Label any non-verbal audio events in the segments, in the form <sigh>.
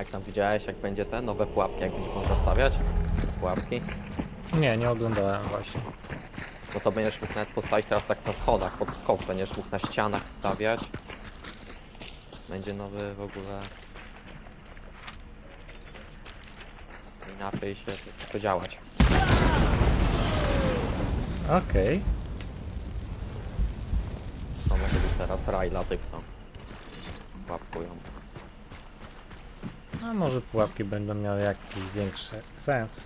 Jak tam widziałeś, jak będzie te nowe pułapki, jak będzie można stawiać? Pułapki? Nie, nie oglądałem właśnie. No to będziesz mógł nawet postawić teraz tak na schodach, pod skos będziesz mógł na ścianach wstawiać. Będzie nowy w ogóle... Inaczej się to działać. Okej. Są jakby teraz raj dla tych są. Łapkują. A może pułapki będą miały jakiś większy sens.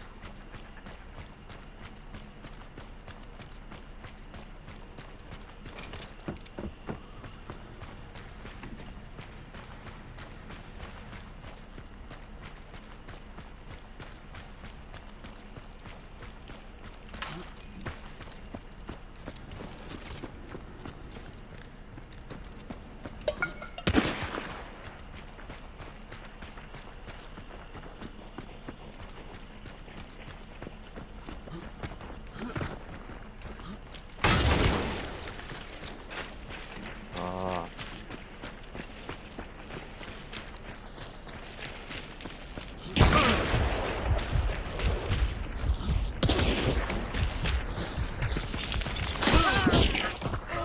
A,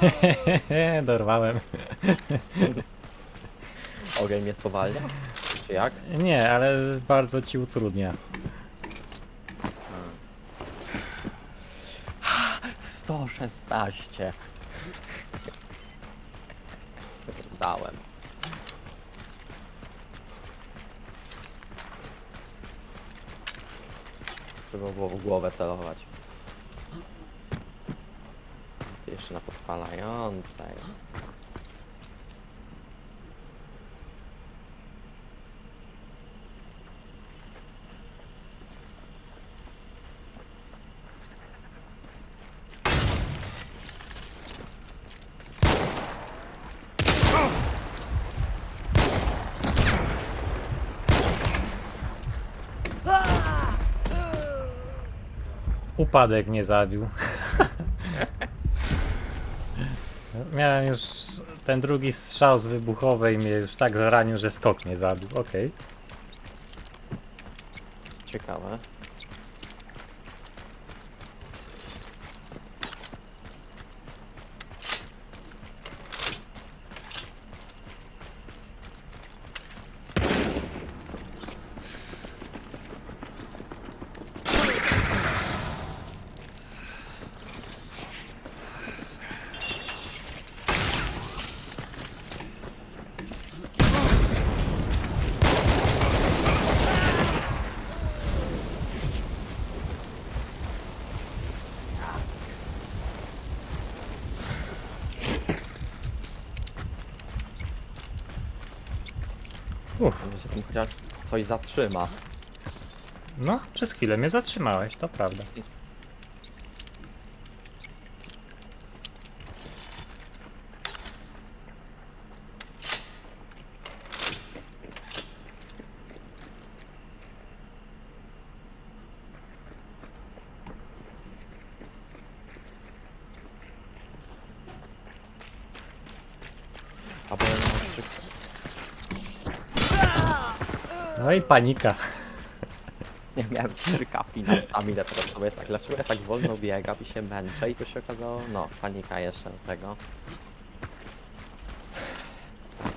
<laughs> Dorwałem. ogień mnie spowalnia? Czy jak? Nie, ale bardzo ci utrudnia. 116. Dałem. Trzeba było w głowę celować. Ty jeszcze na podpalającej. Upadek mnie zabił. Miałem już ten drugi strzał z wybuchowej mnie już tak zranił, że skok mnie zabił. Okej. Ciekawe. Uff. Może się tym chociaż coś zatrzyma. No, przez chwilę mnie zatrzymałeś, to prawda. A bo ja mam trzy... No i panika. Nie miałem trzy kapi na staminę, teraz sobie tak, dlaczego ja tak wolno biegam i się męczę i to się okazało, no, panika jeszcze do tego.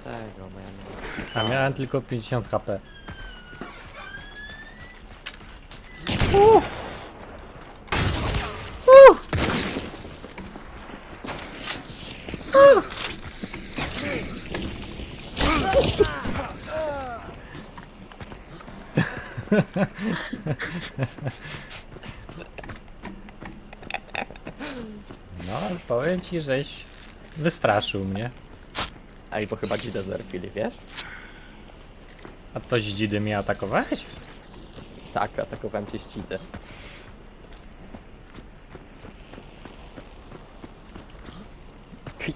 Tego, nie... A miałem tylko 50 HP. <laughs> No, powiem ci, żeś wystraszył mnie. Ej, bo chyba dzidę zerpili, wiesz? A to zdzidy mnie atakowałeś? Tak, atakowałem cię ścidy.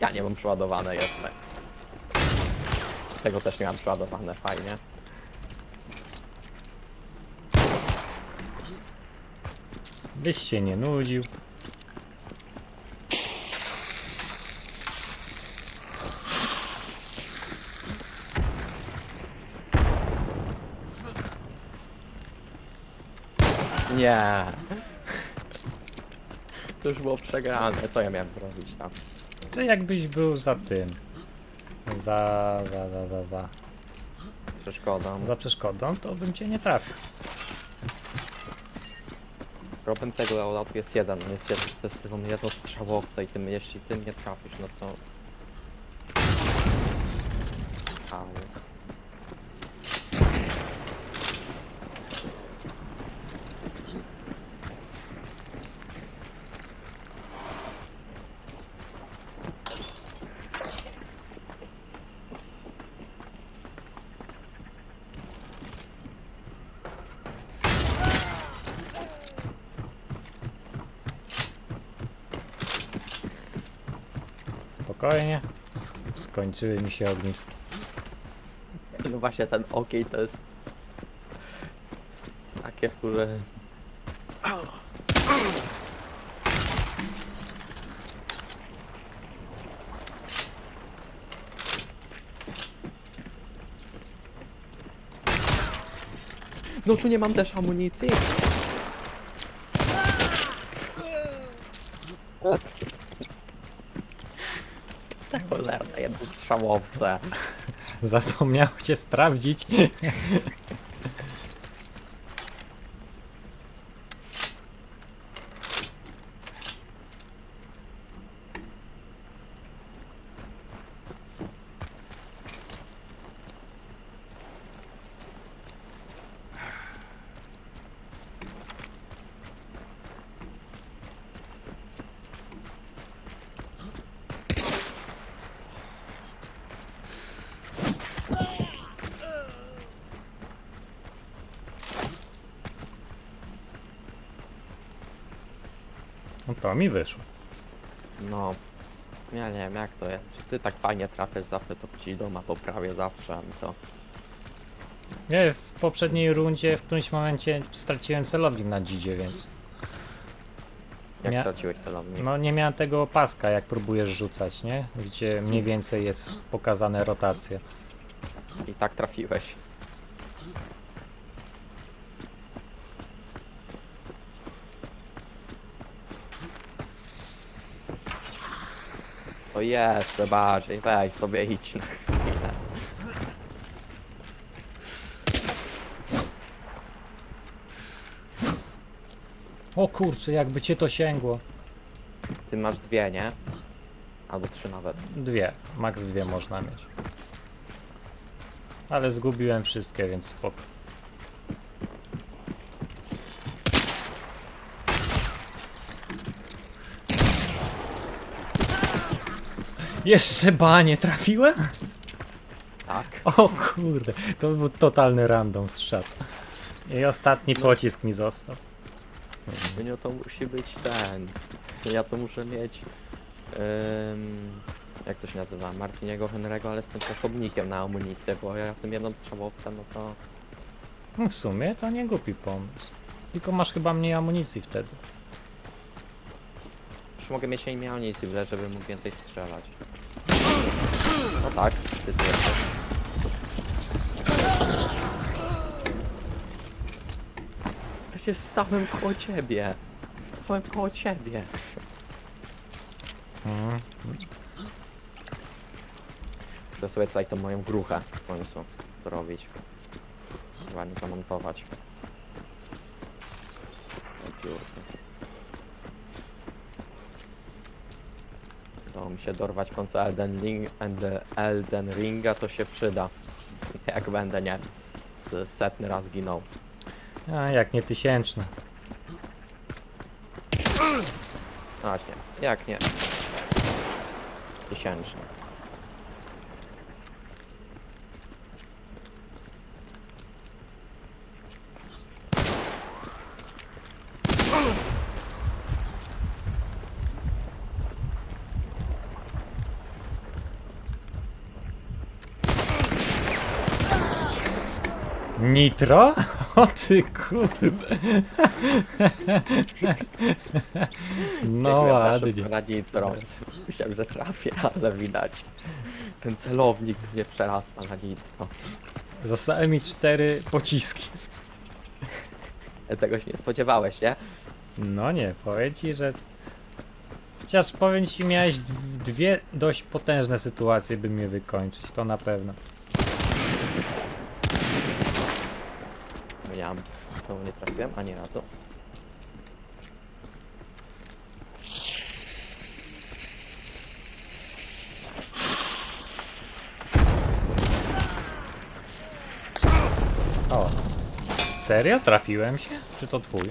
Ja nie mam przeładowane jeszcze. Tego też nie mam przeładowane, fajnie. Byś się nie nudził. Nie. To już było przegrane. Co ja miałem zrobić tam? Czy jakbyś był za tym? Za, za, za, za, za. Przeszkoda. Za przeszkodą, to bym cię nie trafił. Problem tego aulatu jest jeden. Jest jeden, to jest jedno strzałowce i tym, jeśli tym nie trafisz, no to... Au. Spokojnie. S- skończyły mi się ogniska. No właśnie ten ogień to jest... Takie wkurze... No tu nie mam też amunicji. Tak cholerne jedno strzałowce. Zapomniał cię sprawdzić. To mi wyszło. No, ja nie wiem jak to jest. Ty tak fajnie trafiasz zawsze, to ci doma poprawię zawsze, a mi to... Nie, w poprzedniej rundzie w którymś momencie straciłem celownik na dzidzie, więc Jak Mia- straciłeś celownik? no nie miałem tego paska jak próbujesz rzucać, nie? Gdzie mniej więcej jest pokazane rotacje. I tak trafiłeś. To jeszcze bardziej, weź sobie idź na chwilę. O kurczę, jakby cię to sięgło. Ty masz dwie, nie? Albo trzy nawet. Dwie, max dwie można mieć. Ale zgubiłem wszystkie, więc spoko. Jeszcze banie trafiłem? Tak. O kurde, to był totalny random strzał. I ostatni pocisk mi został. No to musi być ten. Ja to muszę mieć. ym, jak to się nazywa? Martiniego Henry'ego, ale z tym zasobnikiem na amunicję, bo ja tym jedną strzałowcem, no to. No w sumie to nie głupi pomysł. Tylko masz chyba mniej amunicji wtedy. Już mogę mieć imię amunicji, byle żeby mógł więcej strzelać. No tak, ty tu jesteś. Przecież stałem koło ciebie. Stałem koło ciebie. Mhm. Muszę sobie tutaj tą moją gruchę w końcu zrobić. Ładnie zamontować. O Udało mi się dorwać w końcu Elden, Ring, Elden Ringa, to się przyda. Jak będę, nie z, z setny raz ginął. A jak nie tysięczne. No właśnie, jak nie? Tysięczny. Nitro? <laughs> O ty kurde. <laughs> No ładnie. Na nitro. Myślałem, że trafię, ale widać. Ten celownik mnie przerasta na nitro. Zostały mi cztery pociski. Tego się nie spodziewałeś, nie? No nie, powiem ci, że... Chociaż powiem ci, miałeś dwie dość potężne sytuacje, by mnie wykończyć, to na pewno. Ja znowu nie trafiłem, ani razu. O. Serio? Trafiłem się? Czy to twój?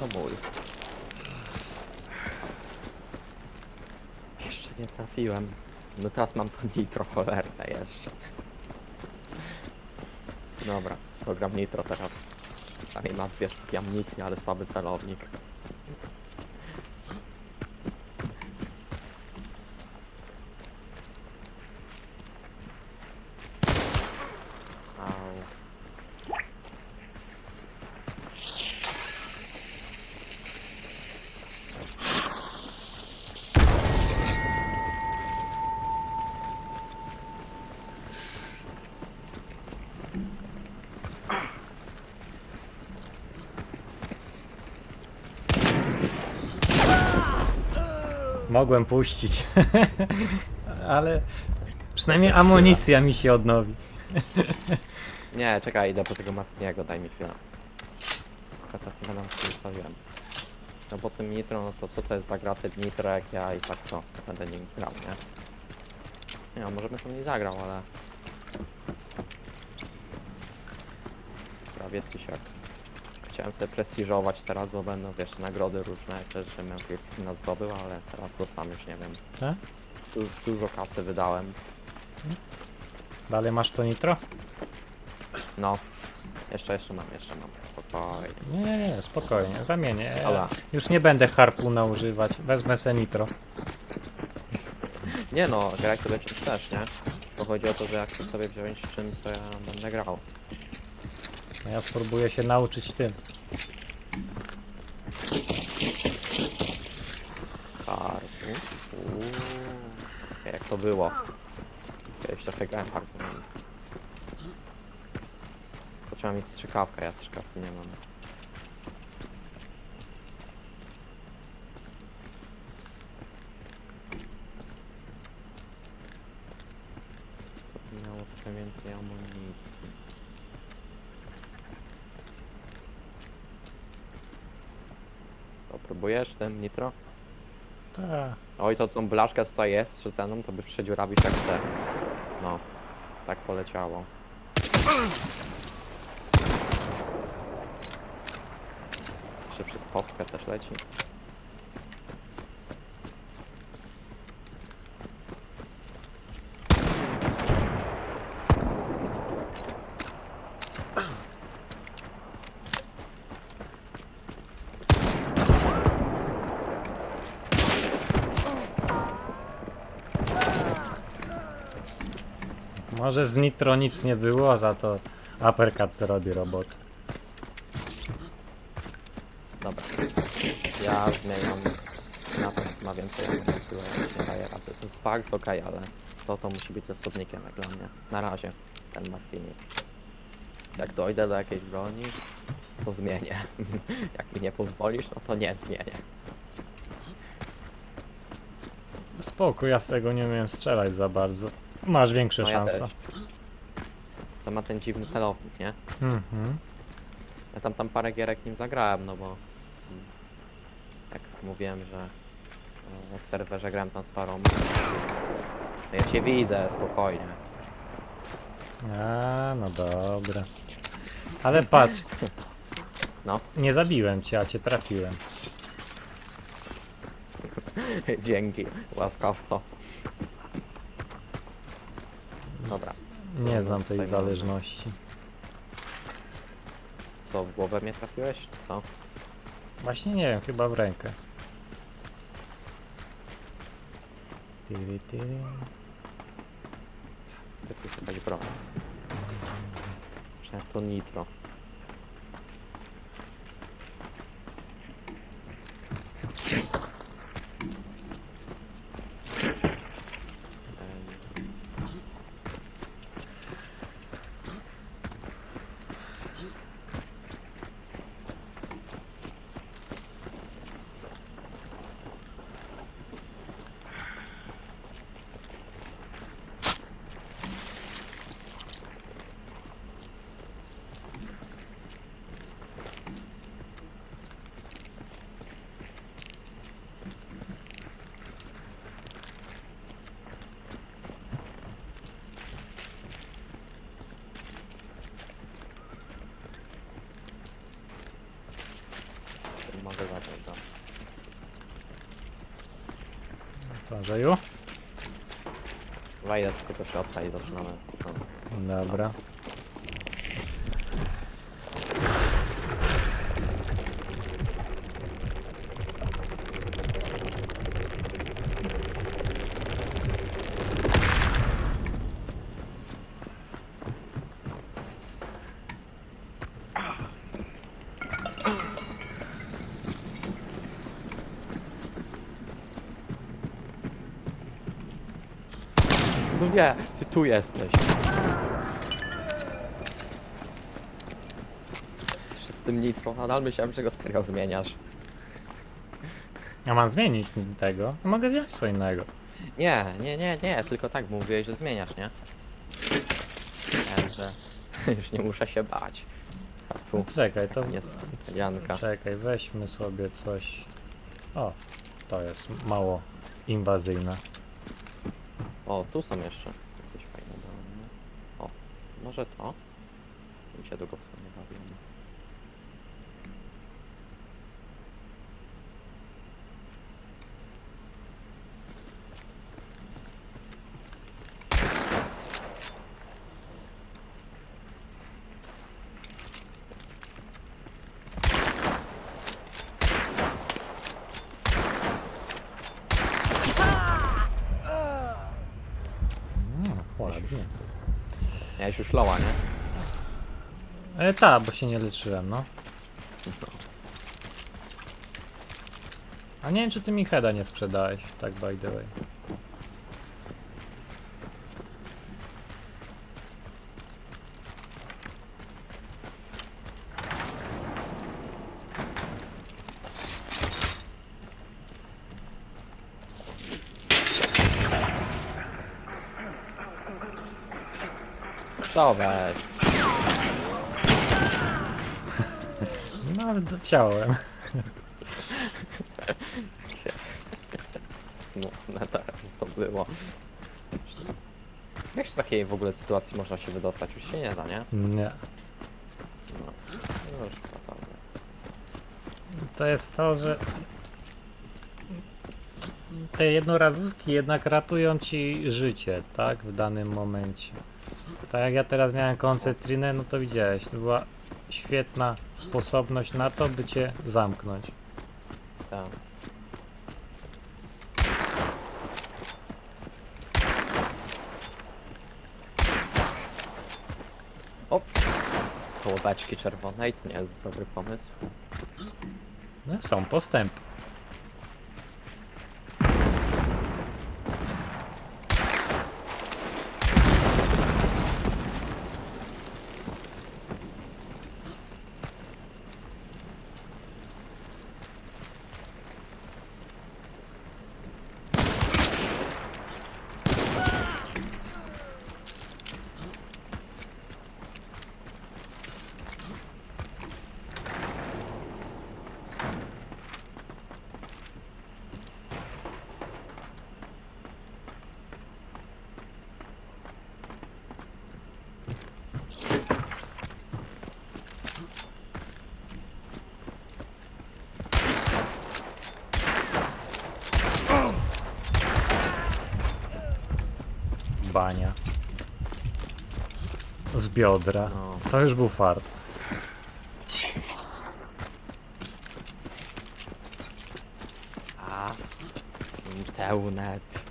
To mój. Jeszcze nie trafiłem. No teraz mam to nitro cholerne jeszcze. Dobra, program nitro teraz. Dalej ma dwie amunicji, ale słaby celownik. Au. Mogłem puścić. <laughs> Ale przynajmniej amunicja mi się odnowi. <laughs> Nie, czekaj, idę po tego Martiniego, daj mi chwilę. Teraz nie będę co ustawiłem. No bo tym nitro, no to co to jest za gra nitro jak ja i tak to będę nim grał, nie? Nie, no, może bym tam nie zagrał, ale... Prawie tysiak. Chciałem sobie prestiżować teraz, bo będą, wiesz, nagrody różne, też, żebym jakieś skina zdobył, ale teraz to sam już nie wiem. Tak? Du dużo kasy wydałem. Dalej masz to nitro? No. Jeszcze, jeszcze mam, jeszcze mam. Spokojnie. Nie, nie, nie, spokojnie, zamienię. Dobra. już nie będę harpuna używać, wezmę se nitro. Nie no, graj sobie czym chcesz, nie? To chodzi o to, że jak chcesz sobie wziąć czym, to ja będę grał. A Ja spróbuję się nauczyć tym. Harpu. Uuu. Jak to było? Kiedyś trochę grałem harpunem. To trzeba mieć strzykawkę, ja strzykawki nie mam. Co by miało trochę więcej amunicji? Co, próbujesz ten nitro? Tak. Oj, to tą blaszkę co to jest, czy teną, to by przedziurawić jak chce. No, tak poleciało. Jeszcze przez kostkę też leci. Może z nitro nic nie było, za to uppercut robi robot. Dobra. Ja zmieniam na to, ma więcej już nie daję rady. Ten Sparks ok, ale to to musi być zasobnikiem jak dla mnie. Na razie, ten Martini. Jak dojdę do jakiejś broni, to zmienię. <laughs> jak mi nie pozwolisz, no to nie zmienię. Spoko, ja z tego nie umiem strzelać za bardzo. Masz większe No ja szanse. też. To ma ten dziwny celownik, nie? Mhm. Ja tam tam parę gierek nim zagrałem, no bo mm, jak mówiłem, że e, jak w serwerze grałem tam z parą. No ja cię widzę, spokojnie. A, no dobra. Ale patrz, <laughs> No, nie zabiłem cię, a cię trafiłem. <laughs> dzięki, łaskawco. Dobra, Nie znam tej zależności. co w głowę mnie trafiłeś, czy co? Właśnie nie wiem, chyba w rękę. Tyry, tyry. Lepiej szukać broń. Czy to nitro? Co, Andrzeju? Wejdę tylko środka i zaczynamy. No. Dobra. Nie, ty tu jesteś. Jeszcze z tym nitro, nadal myślałem, że go stereo zmieniasz. Ja mam zmienić tego. Mogę wziąć co innego. Nie, nie, nie, nie, tylko tak mówiłeś, że zmieniasz, nie? Że <laughs> już nie muszę się bać. A tu Czekaj, to... niespodzianka. Czekaj, weźmy sobie coś... O, to jest mało inwazyjne. O, tu są jeszcze jakieś fajne domy. O, może to? Mi się długo w sumie bawimy. Mm, ładnie. Miałeś już loła, nie? E, ta, bo się nie leczyłem, no. A nie wiem, czy ty mi heada nie sprzedałeś, tak by the way. Co weź? No, wziąłem. Smutne teraz to było. Jak z takiej w ogóle sytuacji można się wydostać? Już się nie da, nie? Nie. No, no już naprawdę. To jest to, że te jednorazówki jednak ratują ci życie, tak? W danym momencie. Tak jak ja teraz miałem koncentrynę, no to widziałeś, to była świetna sposobność na to, by cię zamknąć. Tak. O! Koło beczki czerwonej to nie jest dobry pomysł. No, są postępy. Bania. Z biodra. No. To już był fart. A. Internet.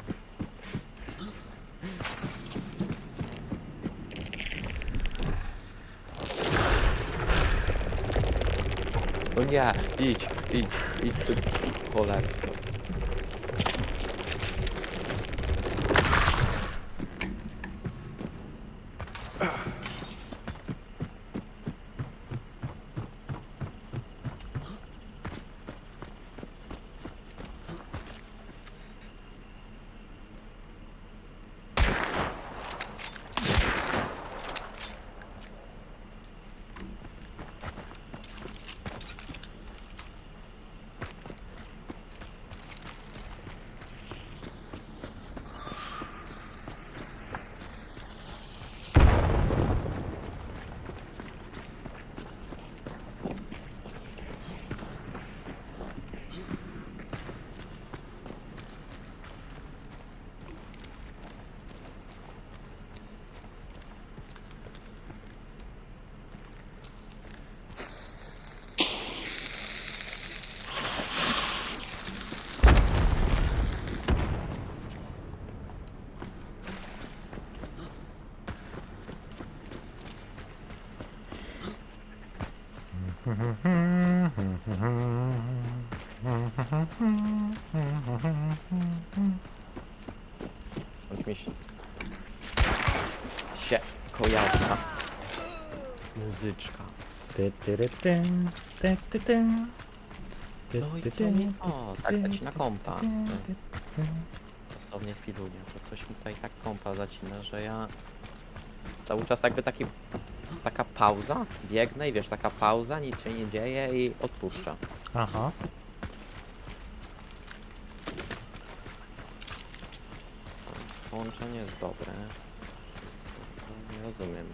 No nie, idź, idź, idź tu cholerstwo. Bądź mi się... się kojarza. Muzyczka. Ty, ty, ty, ty, ty, ty, ty. Ty, No i ty, co ty, mi... O, tak ty, leci na kompa. ty, ty, ty. Dosłownie filuję. To coś mi tutaj tak kompa zacina, że ja... Cały czas jakby taki... Taka pauza, biegnę i wiesz, taka pauza, nic się nie dzieje i odpuszczam. Aha. Połączenie jest dobre. Nie rozumiem.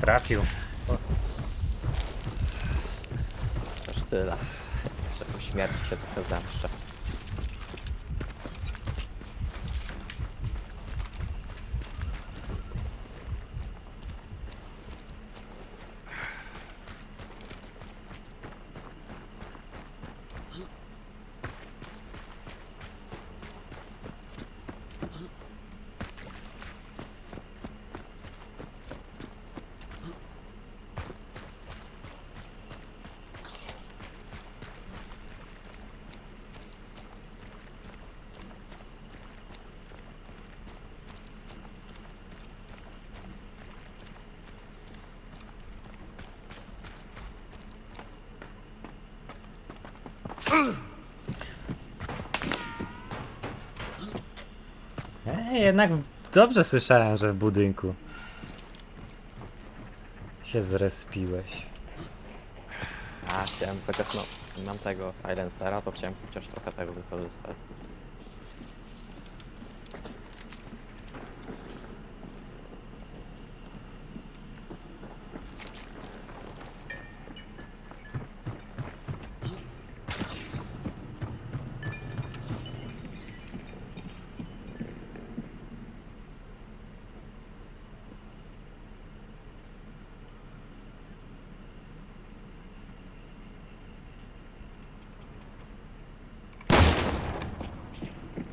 Trafił. Też tyle. Że się trochę zemszczę. Ej, jednak dobrze słyszałem, że w budynku się zrespiłeś. A chciałem chociaż no, mam tego silencera, to chciałem chociaż trochę tego wykorzystać.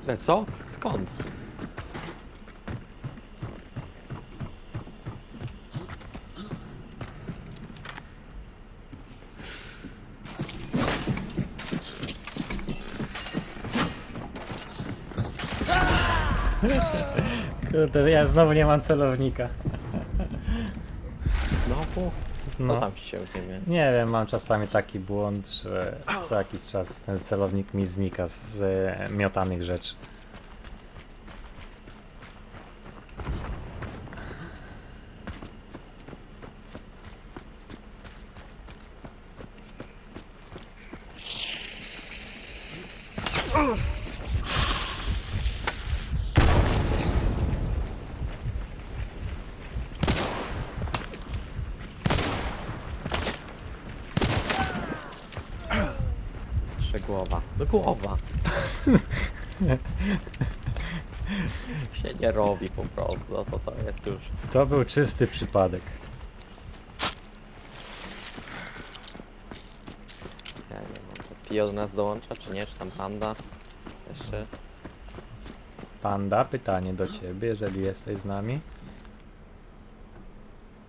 Ale co? Skąd? Kurde, ja znowu nie mam celownika. Znowu? Co No. tam ci się u ciebie? Nie wiem, mam czasami taki błąd, że co jakiś czas ten celownik mi znika z, z miotanych rzeczy. Jeszcze głowa. <laughs> Się nie robi po prostu, no to to jest już... To był czysty przypadek. Ja nie wiem, czy Pio do nas dołącza, czy nie, czy tam panda? Jeszcze... Panda, pytanie do ciebie, jeżeli jesteś z nami.